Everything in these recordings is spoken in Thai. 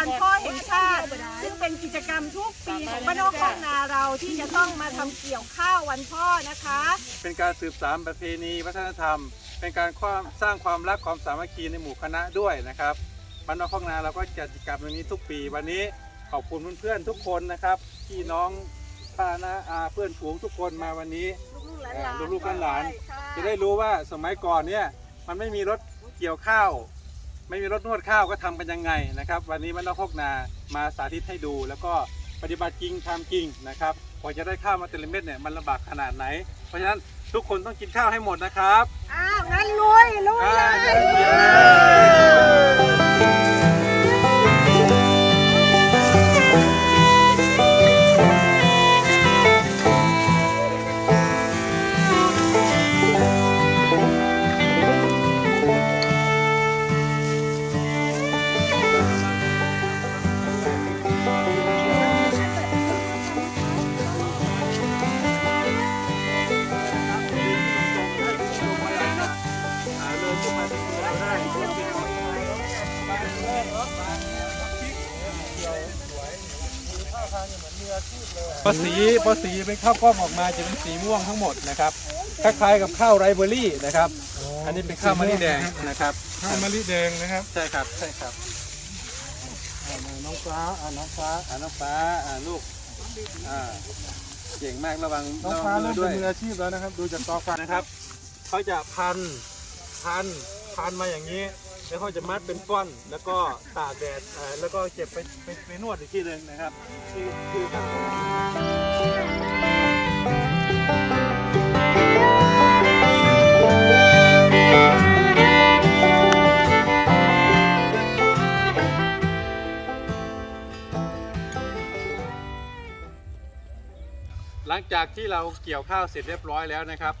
วันพ่อแห่งชาติ ซึ่งเป็นกิจกรรมทุกปีของบ้านนอกคอกนาเราที่จะต้องมาทำเกี่ยวข้าววันพ่อนะคะ เป็นการสืบสานประเพณีวัฒนธรรม เป็นการความสร้างความรักความสามัคคีในหมู่คณะด้วยนะครับบ้านนอกข้องนาเราก็จัดกิจกรรมตรงนี้ทุกปี วันนี้ขอบคุณเพื่อนๆทุกคนนะครับพี่น้องป้านาอาเพื่อนฝูงทุกคนมาวันนี้ลูกๆหลานๆลูกๆหลานด้วยค่จะได้รู้ว่าสมัยก่อนเนี่ยมันไม่มีรถเกี่ยวข้าว ไม่มีรถนวดข้าวก็ทำกันยังไงนะครับ วันนี้มันนอกพกนามาสาธิตให้ดู แล้วก็ปฏิบัติจริงทำจริงนะครับกว่าจะได้ข้าวมาแต่ละเม็ดเนี่ยมันลำบากขนาดไหน เพราะฉะนั้นทุกคนต้องกินข้าวให้หมดนะครับ อ้าวงั้นลุยลุยได้เลเยี่ยมย พอสีพอสีเป็นข้าวกล้องออกมาจะเป็นสีม่วงทั้งหมดนะครับคล้ายๆกับข้าวไรเบอรี่นะครับ อันนี้เป็นข้าวมะลิแดงนะครับข้าวมะลิแดงนะครับใช่ครับใช่ครับอ่าน้องฟ้าอ่าน้องฟ้าอ่าน้องฟ้าอ่าลูกอ่าเก่งมากระวังน้องระฟ้าวังมืเริ่อมด้เป็วนยมืออาชีพแล้วนะครับ ดูจากตอฟ้านะครับเขาจะพันพันพันมาอย่างนี้ แล้วเขาจะมัดเป็นก้อน แล้วก็ตากแดดอ่าแล้วก็เก็บไปไปไปนวดอีกทีหนึ่งนะครับนี่คือการหลังจากที่เราเกี่ยวข้าวเสร็จเรียบร้อยแล้วนะครับ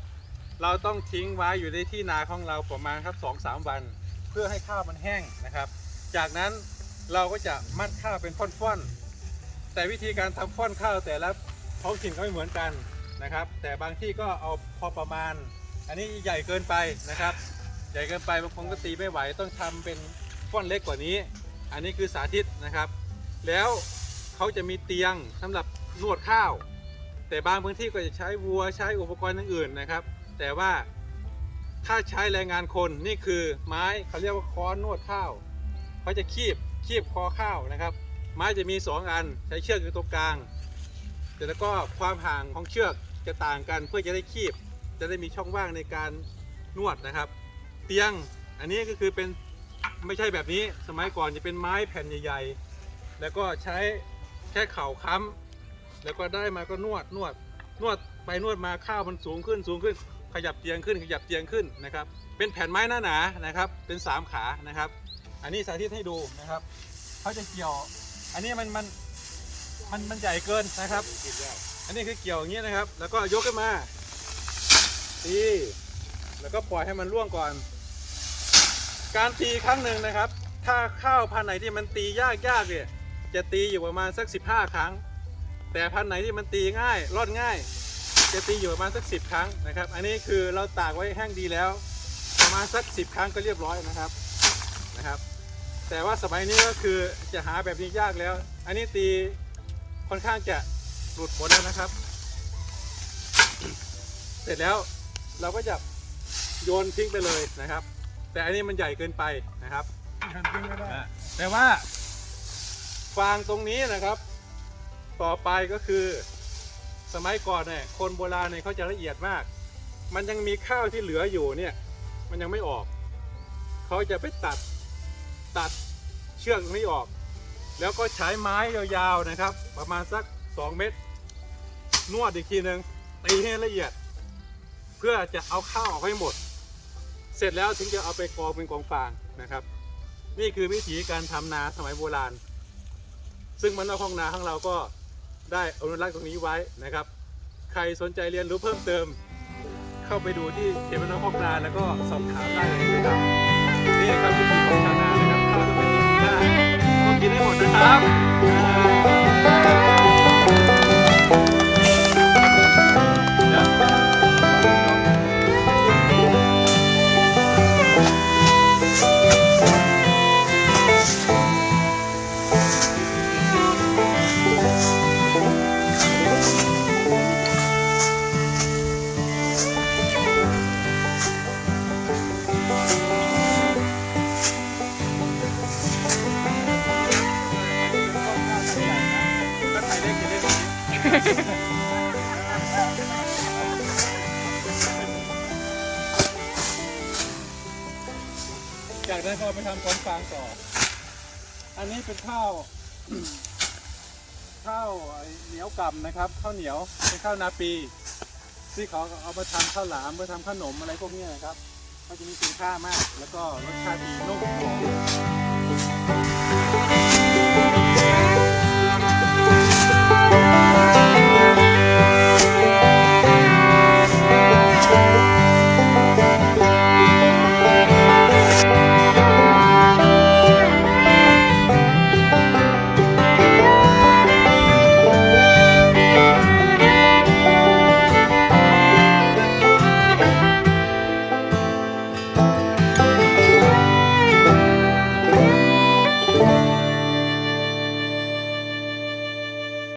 เราต้องทิ้งไว้อยู่ในที่นาของเราประมาณครับสองสามวัน เพื่อให้ข้าวมันแห้งนะครับ จากนั้นเราก็จะมัดข้าวเป็นฟ่อนๆแต่วิธีการทำฟ่อนข้าวแต่ละท้องถิ่นก็ไม่เหมือนกันนะครับ แต่บางที่ก็เอาพอประมาณ อันนี้ใหญ่เกินไปนะครับ ใหญ่เกินไปบางคนก็ตีไม่ไหวต้องทำเป็นฟ่อนเล็กกว่านี้ อันนี้คือสาธิตนะครับ แล้วเขาจะมีเตียงสำหรับนวดข้าว แต่บางพื้นที่ก็จะใช้วัวใช้อุปกรณ์อื่นๆนะครับ แต่ว่า ถ้าใช้แรงงานคนนี่คือไม้เขาเรียกว่าค้อนนวดข้าวเขาจะคีบคีบคอข้าวนะครับ ไม้จะมี 2 อันใช้เชือกอยู่ตรงกลางแต่แล้วก็ความห่างของเชือกจะต่างกันเพื่อจะได้คีบ จะได้มีช่องว่างในการนวดนะครับ เตียงอันนี้ก็คือเป็นไม่ใช่แบบนี้สมัยก่อนจะเป็นไม้แผ่นใหญ่ๆ แล้วก็ใช้แค่เข่าค้ำแล้วก็ได้มาก็นวดนวดนวดไปนวดมาข้าวมันสูงขึ้นสูงขึ้น ขยับเตียงขึ้นขยับเตียงขึ้นนะครับ เป็นแผ่นไม้หนาหนานะครับ เป็นสามขานะครับ อันนี้สาธิตให้ดูนะครับเขาจะเกี่ยว อันนี้มันมันมันมันใหญ่เกินนะครับ อันนี้คือเกี่ยวอย่างนี้นะครับ แล้วก็ยกขึ้นมาตีแล้วก็ปล่อยให้มันร่วงก่อน การตีครั้งหนึ่งนะครับ ถ้าข้าวพันไหนที่มันตียากยากเนี่ยจะตีอยู่ประมาณสัก 15 ครั้ง แต่พันไหนที่มันตีง่ายรอนง่าย จะตีอยู่ประมาณสักสิบครั้งนะครับ อันนี้คือเราตากไว้แห้งดีแล้ว ประมาณสักสิบครั้งก็เรียบร้อยนะครับนะครับ แต่ว่าสมัยนี้ก็คือจะหาแบบนี้ยากแล้ว อันนี้ตีค่อนข้างจะหลุดหมดแล้วนะครับ เสร็จแล้วเราก็จะโยนทิ้งไปเลยนะครับ แต่อันนี้มันใหญ่เกินไปนะครับ แต่ว่าฟางตรงนี้นะครับ ต่อไปก็คือ สมัยก่อนเนี่ยคนโบราณเนี่ยเขาจะละเอียดมาก มันยังมีข้าวที่เหลืออยู่เนี่ยมันยังไม่ออก เขาจะไปตัดตัดเชือกนี้ออก แล้วก็ใช้ไม้ยาวๆนะครับ ประมาณสัก 2 เมตร นวดอีกทีหนึ่งตีให้ละเอียด เพื่อจะเอาข้าวออกให้หมด เสร็จแล้วถึงจะเอาไปกองเป็นกองฟางนะครับ นี่คือวิธีการทำนาสมัยโบราณ ซึ่งมันนอกห้องนาของเราก็ ได้อนุรักษ์ตรงนี้ไว้นะครับ ใครสนใจเรียนรู้เพิ่มเติม เข้าไปดูที่เขตมันนอกห้องนาแล้วก็สอบถามได้เลยนะครับ อยาจากนั้นก็อไปทำของฟางต่อ อันนี้เป็นข้าว ข้าวเหนียวกำนะครับ ข้าวเหนียวเป็นข้าวนาปีที่เขาเอามาทำข้าวหลามมาทำขนมอะไรพวกนี้นะครับก็จะมีคุณค่ามาก แล้วก็รสชาติดีนุ่ม